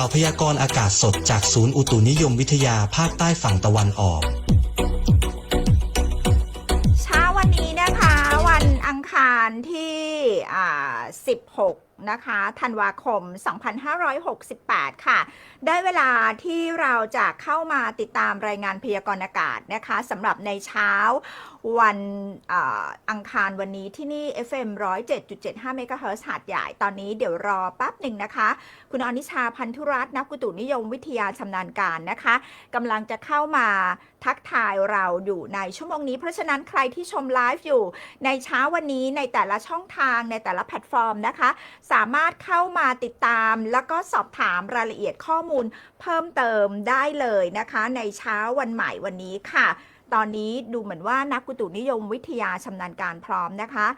ข่าวพยากรณ์อากาศสดจากศูนย์อุตุนิยมวิทยาภาคใต้ฝั่งตะวันออก เช้าวันนี้นะคะ วันอังคารที่อ่า16 นะคะธันวาคม 2568 ค่ะ ได้เวลาที่เราจะเข้ามาติดตามรายงานพยากรณ์อากาศนะคะสำหรับในเช้าวันอ,อังคารวันนี้ที่นี่ FM 107.75เมกะเฮิรตซ์หาดใหญ่ตอนนี้เดี๋ยวรอแป๊บหนึ่งนะคะ คุณอนิชาพันธุรัตน์นักอุตุนิยมวิทยาชำนาญการนะคะกำลังจะเข้ามาทักทายเราอยู่ในชั่วโมงนี้ เพราะฉะนั้นใครที่ชมไลฟ์อยู่ในเช้าวันนี้ในแต่ละช่องทางในแต่ละแพลตฟอร์มนะคะ สามารถเข้ามาติดตาม แล้วก็สอบถามรายละเอียดข้อมูลเพิ่มเติมได้เลยนะคะ ในเช้าวันใหม่วันนี้ค่ะ ตอนนี้ดูเหมือนว่านักอุตุนิยมวิทยาชำนาญการพร้อมนะคะ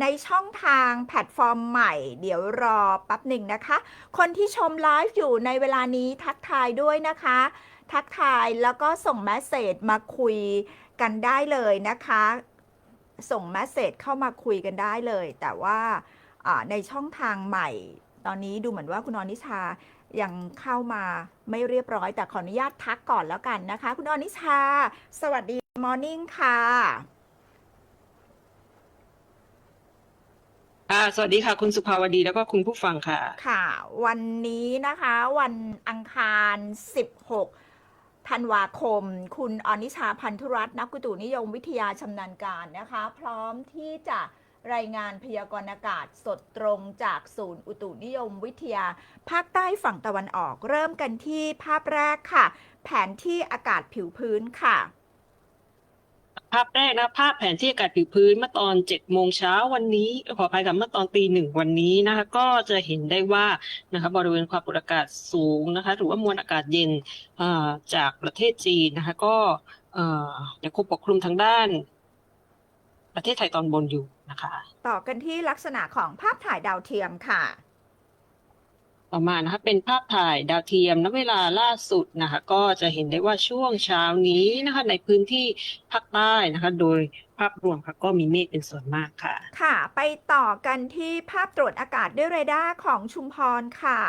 ในช่องทางแพลตฟอร์มใหม่ เดี๋ยวรอแป๊บหนึ่งนะคะ คนที่ชมไลฟ์อยู่ในเวลานี้ทักทายด้วยนะคะ ทักทายแล้วก็ส่งแมสเซจมาคุยกันได้เลยนะคะ ส่งแมสเซจเข้ามาคุยกันได้เลย แต่ว่าอ่าในช่องทางใหม่ตอนนี้ดูเหมือนว่าคุณอนิชายังเข้ามาไม่เรียบร้อย แต่ขออนุญาตทักก่อนแล้วกันนะคะ คุณอนิชา สวัสดีมอร์นิ่งค่ะค่ะสวัสดีค่ะ คุณสุภาวดีแล้วก็คุณผู้ฟังค่ะ ค่ะ วันนี้นะคะ วันอังคาร 16 ธันวาคม คุณอนิชาพันธุรัตน์นักกุตุนิยมวิทยาชำนาญการนะคะ พร้อมที่จะรายงานพยากรณ์อากาศสดตรงจากศูนย์อุตุนิยมวิทยา ภาคใต้ฝั่งตะวันออกเริ่มกันที่ภาพแรกค่ะ แผนที่อากาศผิวพื้นค่ะ ภาพแรกนะภาพแผนที่อากาศผิวพื้นเมื่อตอนเจ็ดโมงเช้าวันนี้ขออภัยกับเมื่อตอนตีหนึ่งวันนี้นะคะก็จะเห็นได้ว่านะคะบริเวณความกดอากาศสูงนะคะหรือว่ามวลอากาศเย็นจากประเทศจีนนะคะก็ยังคงปกคลุมทางด้าน ประเทศไทยตอนบนอยู่นะคะ ต่อกันที่ลักษณะของภาพถ่ายดาวเทียมค่ะ ต่อมานะคะเป็นภาพถ่ายดาวเทียมณเวลาล่าสุดนะคะก็จะเห็นได้ว่าช่วงเช้านี้นะคะในพื้นที่ภาคใต้นะคะ โดยภาพรวมค่ะก็มีเมฆเป็นส่วนมากค่ะ ค่ะ ไปต่อกันที่ภาพตรวจอากาศด้วยเรดาร์ของชุมพรค่ะ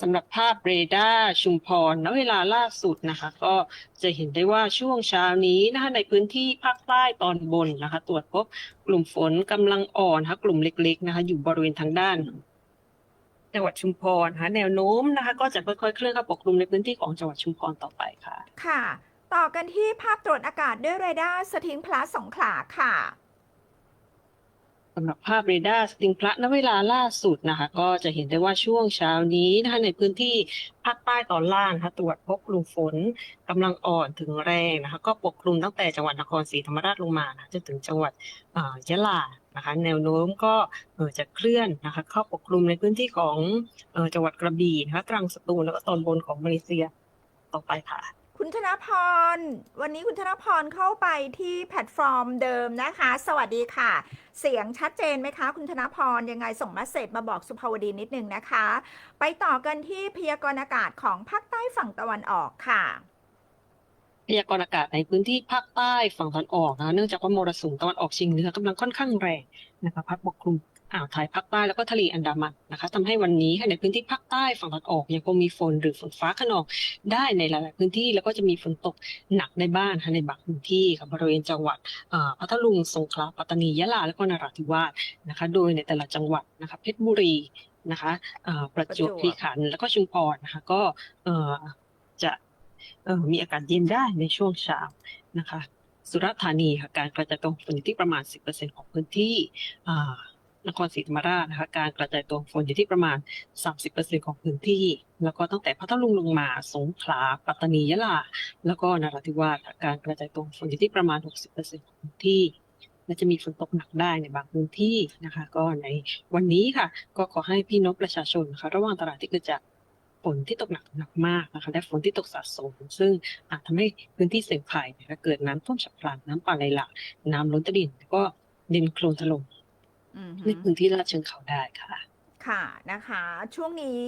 สำหรับภาพเรดาร์ชุมพรณเวลาล่าสุดนะคะ ก็จะเห็นได้ว่าช่วงเช้านี้นะคะในพื้นที่ภาคใต้ตอนบนนะคะ ตรวจพบกลุ่มฝนกำลังอ่อนนะคะกลุ่มเล็กๆนะคะ อยู่บริเวณทางด้าน จังหวัดชุมพรนะคะแนวโน้มนะคะ ก็จะค่อยๆเคลื่อนเข้าปกคลุมในพื้นที่ของจังหวัดชุมพรต่อไปค่ะ ค่ะ ต่อกันที่ภาพตรวจอากาศด้วยเรดาร์สถิงพลัสสงขลาค่ะสำหรับภาพเรดาร์สติงพระณเวลาล่าสุดนะคะก็จะเห็นได้ว่าช่วงเช้านี้นะคะในพื้นที่ภาคใต้ตอนล่างนะคะตรวจพบกลุ่มฝนกำลังอ่อนถึงแรงนะคะก็ปกคลุมตั้งแต่จังหวัดนครศรีธรรมราชลงมานะจนถึงจังหวัดอ่ายะลา นะคะแนวโน้มก็จะเคลื่อนนะคะเข้าปกคลุมในพื้นที่ของจังหวัดกระบี่นะคะตรังสตูลแล้วก็ตอนบนของมาเลเซียต่อไปค่ะ คุณธนพร วันนี้คุณธนพรเข้าไปที่แพลตฟอร์มเดิมนะคะ สวัสดีค่ะ เสียงชัดเจนไหมคะ คุณธนพรยังไงส่งเมสเซจมาบอกสุภาวดีนิดนึงนะคะ ไปต่อกันที่พยากรณ์อากาศของภาคใต้ฝั่งตะวันออกค่ะ ยากรณ์อากาศในพื้นที่ภาคใต้ฝั่งตะวันออกนะคะเนื่องจากว่ามรสุมตะวันออกเฉียงเหนือกำลังค่อนข้างแรงนะคะพัดปกคลุมอ่าวไทยภาคใต้แล้วก็ทะเลอันดามันนะคะทำให้วันนี้ค่ะในพื้นที่ภาคใต้ฝั่งตะวันออกยังคงมีฝนหรือฝนฟ้าขนองได้ในหลายๆพื้นที่แล้วก็จะมีฝนตกหนักในบ้านค่ะในบางพื้นที่ค่ะบริเวณจังหวัดพัทลุงสงขลาปัตตานียะลาและก็นราธิวาสนะคะ โดยในแต่ละจังหวัดนะคะเพชรบุรีนะคะประจวบคีรีขันธ์แล้วก็ชุมพรนะคะก็จะ มีอากาศเย็นได้ในช่วงเช้านะคะ สุราษฎร์ธานีค่ะการกระจายตัวฝนอยู่ที่ประมาณ 10%ของพื้นที่นครศรีธรรมราชนะคะการกระจายตัวฝนอยู่ที่ประมาณ 30%ของพื้นที่ แล้วก็ตั้งแต่พัทลุงลงมาสงขลาปัตตานียะลา แล้วก็นราธิวาสค่ะการกระจายตัวฝนอยู่ที่ประมาณ 60%ของพื้นที่และจะมีฝนตกหนักได้ในบางพื้นที่นะคะ ก็ในวันนี้ค่ะ ก็ขอให้พี่น้องประชาชนนะคะระวังตลาดที่เกิดจาก ฝนที่ตกหนักหนักมากนะคะและฝนที่ตกสะสม ซึ่งอาจทำให้พื้นที่เสี่ยงภัยนะคะเกิดน้ำท่วมฉับพลันน้ำป่าไหลหลากน้ำล้นตลิ่งแล้วก็ดินโคลนถล่มอือหืในอพื้นที่ลาดเชิงเขาได้ค่ะ ค่ะนะคะช่วงนี้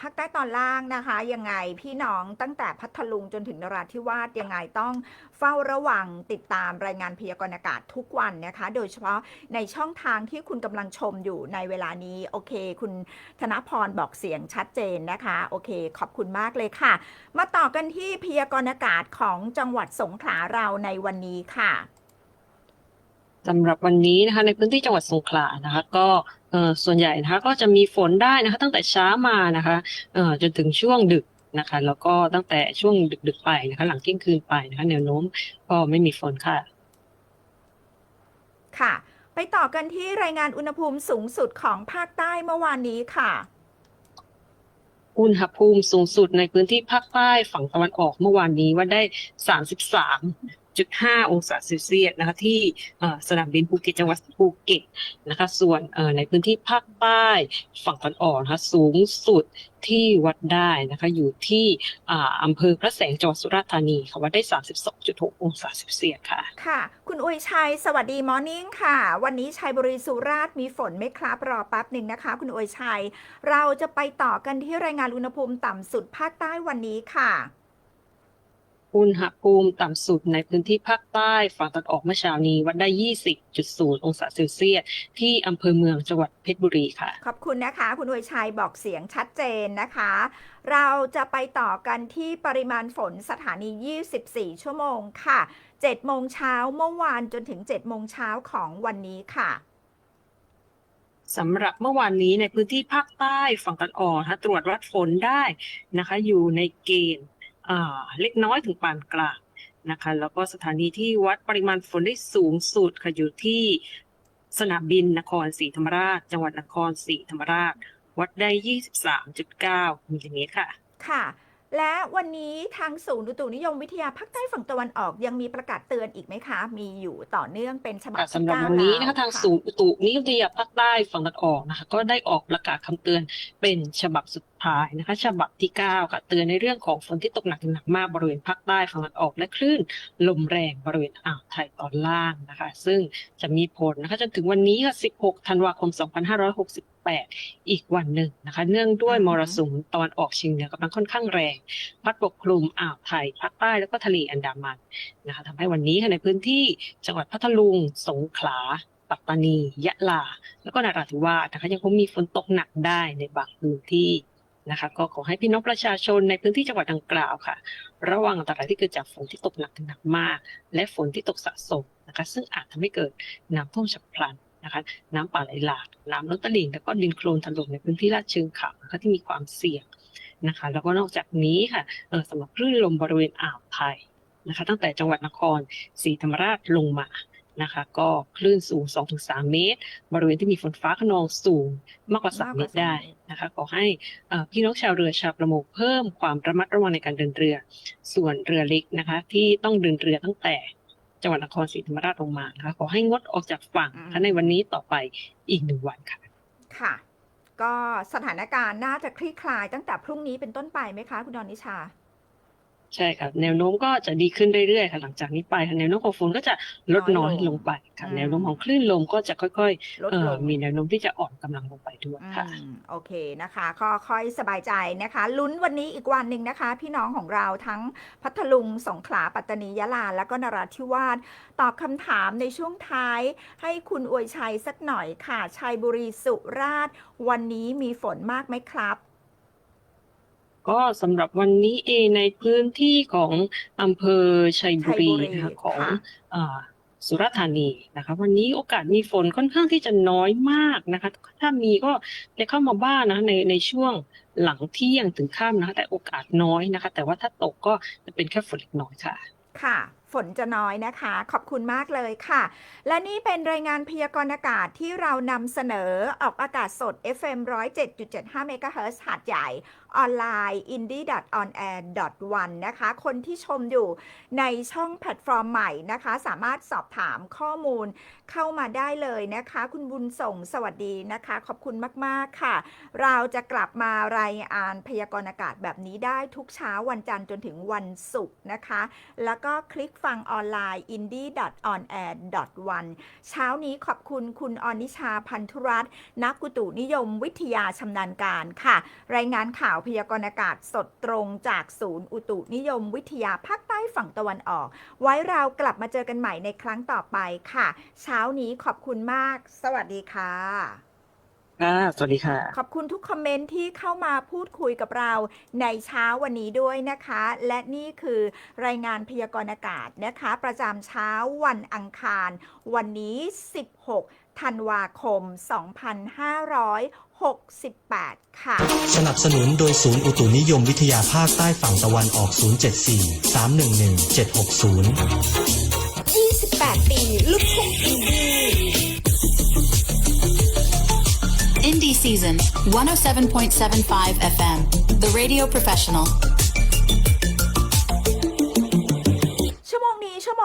ภาคใต้ตอนล่างนะคะยังไงพี่น้องตั้งแต่พัทลุงจนถึงนราธิวาสยังไงต้องเฝ้าระวังติดตามรายงานพยากรณ์อากาศทุกวันนะคะ โดยเฉพาะในช่องทางที่คุณกำลังชมอยู่ในเวลานี้โอเค คุณธนพรบอกเสียงชัดเจนนะคะโอเค ขอบคุณมากเลยค่ะ มาต่อกันที่พยากรณ์อากาศของจังหวัดสงขลาเราในวันนี้ค่ะ สำหรับวันนี้นะคะ ในพื้นที่จังหวัดสงขลานะคะ ก็เอ่อส่วนใหญ่นะคะก็จะมีฝนได้นะคะ ตั้งแต่เช้ามานะคะเอ่อจนถึงช่วงดึกนะคะ แล้วก็ตั้งแต่ช่วงดึกๆไปนะคะ หลังเที่ยงคืนไปนะคะแนวโน้มก็ไม่มีฝนค่ะ ค่ะ ไปต่อกันที่รายงานอุณหภูมิสูงสุดของภาคใต้เมื่อวานนี้ค่ะอุณหภูมิสูงสุดในพื้นที่ภาคใต้ฝั่งตะวันออกเมื่อวานนี้ว่าได้ 3.5 องศาเซลเซียสนะคะที่สนามบินภูเก็ตจังหวัดภูเก็ตนะคะส่วนในพื้นที่ภาคใต้ฝั่งตะวันออกนะคะสูงสุดที่วัดได้นะคะอยู่ที่ออำเภอพระแสงจังหวัดสุราษฎร์ธานีค่ะวัดได้ 32.6 องศาเซลเซียสค่ะ ค่ะ คุณอุยชัย สวัสดีมอร์นิ่งค่ะ วันนี้ชัยบุรีสุราษฎร์มีฝนไหมครับรอแป๊บหนึ่งนะคะ คุณอุยชัย เราจะไปต่อกันที่รายงานอุณหภูมิต่ำสุดภาคใต้วันนี้ค่ะ อุณหภูมิต่ำสุดในพื้นที่ภาคใต้ฝั่งตะวันออกเมื่อเช้านี้วัดได้ 20.0 องศาเซลเซียสที่อำเภอเมืองจังหวัดเพชรบุรีค่ะ ขอบคุณนะคะ คุณอุยชัยบอกเสียงชัดเจนนะคะ เราจะไปต่อกันที่ปริมาณฝนสถานี 24 ชั่วโมงค่ะ 7 โมงเช้าเมื่อวานจนถึง 7 โมงเช้าของวันนี้ค่ะสำหรับเมื่อวานนี้ในพื้นที่ภาคใต้ฝั่งตะวันออกนะคะตรวจวัดฝนได้นะคะ อยู่ในเกณฑ์อ่า เล็กน้อยถึงปานกลางนะคะ แล้วก็สถานีที่วัดปริมาณฝนได้สูงสุดค่ะอยู่ที่สนามบินนครศรีธรรมราช จังหวัดนครศรีธรรมราช วัดได้ 23.9มิลลิเมตรค่ะ ค่ะ และวันนี้ทางศูนย์อุตุนิยมวิทยาภาคใต้ฝั่งตะวันออกยังมีประกาศเตือนอีกไหมคะ มีอยู่ต่อเนื่องเป็นฉบับค่ะที่สำหรับเก้าวันนี้แล้วนะคะทางศูนย์อุตุนิยมวิทยาภาคใต้ฝั่งตะวันออกนะคะ ก็ได้ออกประกาศคำเตือนเป็นฉบับสุด ท้ายนะคะ ฉบับที่ 9ค่ะเตือนในเรื่องของฝนที่ตกหนักหนักมากบริเวณภาคใต้ฝั่งตะวันออกและคลื่นลมแรงบริเวณอ่าวไทยตอนล่างนะคะ ซึ่งจะมีผลนะคะจนถึงวันนี้ค่ะ 16 ธันวาคม 2568อีกวันหนึ่งนะคะ เนื่องด้วยมรสุมตะวันออกเฉียงเหนือกำลังค่อนข้างแรง พัดปกคลุมอ่าวไทยภาคใต้แล้วก็ทะเลอันดามันนะคะทำให้วันนี้ค่ะในพื้นที่จังหวัดพัทลุง สงขลา ปัตตานี ยะลา แล้วก็นราธิวาสนะคะยังคงมีฝนตกหนักได้ในบางพื้นที่ นะคะ ก็ขอให้พี่น้องประชาชนในพื้นที่จังหวัดดังกล่าวค่ะ ระวังอันตรายที่เกิดจากฝนที่ตกหนักถึงหนักมาก และฝนที่ตกสะสมนะคะ ซึ่งอาจทำให้เกิดน้ำท่วมฉับพลันนะคะ น้ำป่าไหลหลากน้ำล้นตลิ่งแล้วก็ดินโคลนถล่มในพื้นที่ลาดเชิงเขานะคะที่มีความเสี่ยงนะคะ แล้วก็นอกจากนี้ค่ะสำหรับคลื่นลมบริเวณอ่าวไทยนะคะ ตั้งแต่จังหวัดนครศรีธรรมราชลงมา นะคะ ก็คลื่นสูง 2-3 เมตร บริเวณที่มีฝนฟ้าขนองสูงมากกว่า 3 เมตรได้นะคะขอให้เอ่อพี่น้องชาวเรือชาวประมงเพิ่มความระมัดระวังในการเดินเรือ ส่วนเรือเล็กนะคะ ที่ต้องเดินเรือตั้งแต่จังหวัดนครศรีธรรมราชลงมานะคะขอให้งดออกจากฝั่งนะคะในวันนี้ต่อไปอีกหนึ่งวันค่ะ ค่ะ ก็สถานการณ์น่าจะคลี่คลายตั้งแต่พรุ่งนี้เป็นต้นไปไหมคะ คุณดอนนิชา ใช่ค่ะแนวโน้มก็จะดีขึ้นเรื่อยๆค่ะหลังจากนี้ไปค่ะแนวโน้มของฝนก็จะลดน้น้ออยยลงลงไปค่ะอืม แนวโน้มของคลื่นลมก็จะค่อยลดๆเอ่ลอง มีแนวโน้มที่จะอ่อนกำลังลงไปด้วยค่ะอืมโอเคนะคะ ก็ค่อยสบายใจนะคะ ลุ้นวันนี้อีกวันหนึ่งนะคะ พี่น้องของเราทั้งพัทลุง สงขลา ปัตตานี ยะลา แล้วก็นราธิวาส ตอบคำถามในช่วงท้าย ให้คุณอวยชัยสักหน่อยค่ะ ชัยบุรีสุราษฎร์วันนี้มีฝนมากไหมครับ ก็สำหรับวันนี้เองในพื้นที่ของอำเภอชัยบุรีชัยบุรีนะคะของค่ะอ่าสุราษฎร์ธานีนะคะ วันนี้โอกาสมีฝนค่อนข้างที่จะน้อยมากนะคะ ถ้ามีก็จะเข้ามาบ้างนะในในช่วงหลังเที่ยงถึงค่ำนะคะ แต่โอกาสน้อยนะคะ แต่ว่าถ้าตกก็จะเป็นแค่ฝนเล็กน้อยค่ะ ค่ะ ฝนจะน้อยนะคะ ขอบคุณมากเลยค่ะ และนี่เป็นรายงานพยากรณ์อากาศที่เรานำเสนอออกอากาศสด FM 107.75 MHz หาดใหญ่ออนไลน์ indie.onair.1 นะคะ คนที่ชมอยู่ในช่องแพลตฟอร์มใหม่นะคะ สามารถสอบถามข้อมูลเข้ามาได้เลยนะคะ คุณบุญส่งสวัสดีนะคะ ขอบคุณมาก ๆ ค่ะ เราจะกลับมารายงานพยากรณ์อากาศแบบนี้ได้ทุกเช้าวันจันทร์จนถึงวันศุกร์นะคะ แล้วก็คลิกฟังออนไลน์ indie.onair.one เช้านี้ขอบคุณคุณอนิชาพันธุรัตน์นักกุตุนิยมวิทยาชำนาญการค่ะ รายงานข่าวพยากรณ์อากาศสดตรงจากศูนย์อุตุนิยมวิทยาภาคใต้ฝั่งตะวันออก ไว้เรากลับมาเจอกันใหม่ในครั้งต่อไปค่ะ เช้านี้ขอบคุณมาก สวัสดีค่ะ ค่ะ สวัสดีค่ะ ขอบคุณทุกคอมเมนต์ที่เข้ามาพูดคุยกับเราในเช้าวันนี้ด้วยนะคะ และนี่คือรายงานพยากรณ์อากาศนะคะ ประจำเช้าวันอังคาร วันนี้ 16 ธันวาคม 2568 ค่ะ สนับสนุนโดยศูนย์อุตุนิยมวิทยาภาคใต้ฝั่งตะวันออก 074 311 760 28 ปี ลูกทุ่งอินดี้ Season 107.75 FM, The Radio Professional.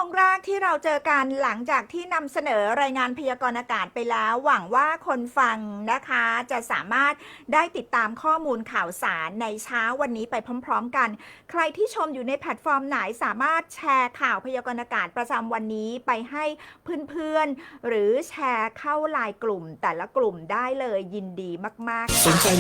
งแรกที่เราเจอกันหลังจากที่นำเสนอรายงานพยากรณ์อากาศไปแล้ว หวังว่าคนฟังนะคะ จะสามารถได้ติดตามข้อมูลข่าวสารในเช้าวันนี้ไปพร้อม ๆ กัน ใครที่ชมอยู่ในแพลตฟอร์มไหนสามารถแชร์ข่าวพยากรณ์อากาศประจำวันนี้ไปให้เพื่อนๆ หรือแชร์เข้าไลน์กลุ่มแต่ละกลุ่มได้เลยยินดีมากๆสนใจ